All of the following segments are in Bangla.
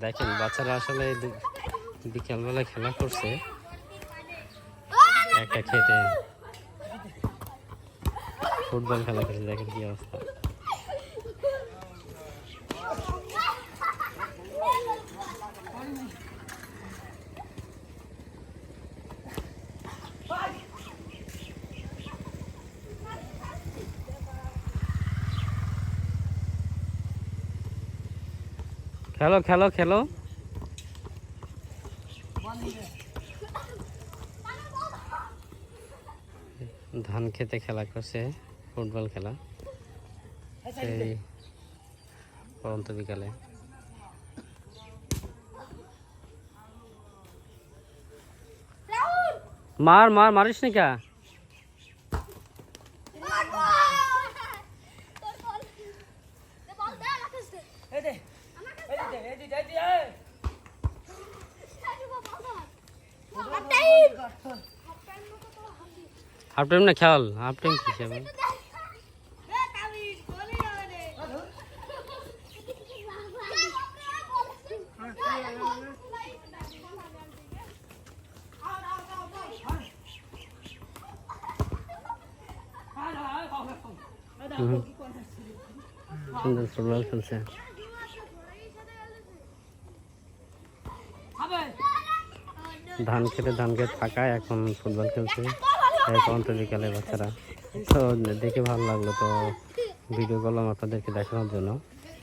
দেখেন বাচ্চারা আসলে বিকেলবেলা খেলা করছে। একটা খেতে। ফুটবল খেলা করছে দেখেন কি অবস্থা। খেলো খেলো খেলো। ধান খেতে খেলা করছে, ফুটবল খেলা। সেই পরন্ত বিকালে। মার মার, মারিস নি হাফ টাইম না খেয়াল হাফ টাইম কি হিসাবে হুম। সুন্দর ফুটবল খেলছে ধান খেতে ধান খেতে থাকায় এখন ফুটবল খেলছে এই পর্যন্ত বিকালে বাচ্চারা। তো দেখে ভালো লাগল তো ভিডিও করলাম আপনাদেরকে দেখানোর জন্য।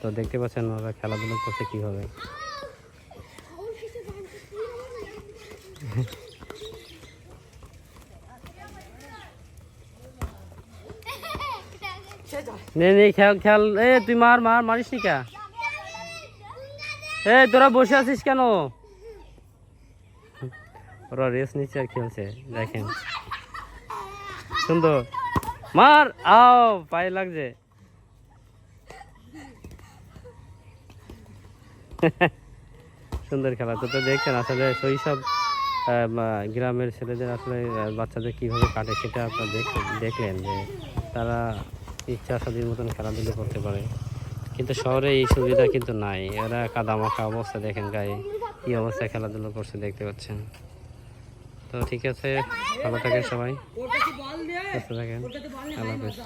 তো দেখতে পাচ্ছেন ওরা খেলাধুলো করছে কীভাবে। নে নে, খেল এ, তুই মার মার, মারিস নি কা? তোরা বসে আছিস কেন? ওরা রেস নিচ্ছে আর খেলছে, দেখেন। সুন্দর। মার! আও, পায়ে লাগছে। সুন্দর খেলা। তো তো দেখছেন আসলে শৈশব গ্রামের ছেলেদের আসলে বাচ্চাদের কীভাবে কাটে সেটা আপনারা দেখ- দেখলেন যে তারা ইচ্ছা স্বাধীন মতন খেলাধুলো করতে পারে। কিন্তু শহরে এই সুবিধা কিন্তু নাই। এরা কাদামাখা অবস্থা, দেখেন গায়ে কী অবস্থায় খেলাধুলো করছে, দেখতে পাচ্ছেন। তো ঠিক আছে ভালো থাকেন সবাই। সুস্থ থাকেন। আল্লাহ হাফেজ।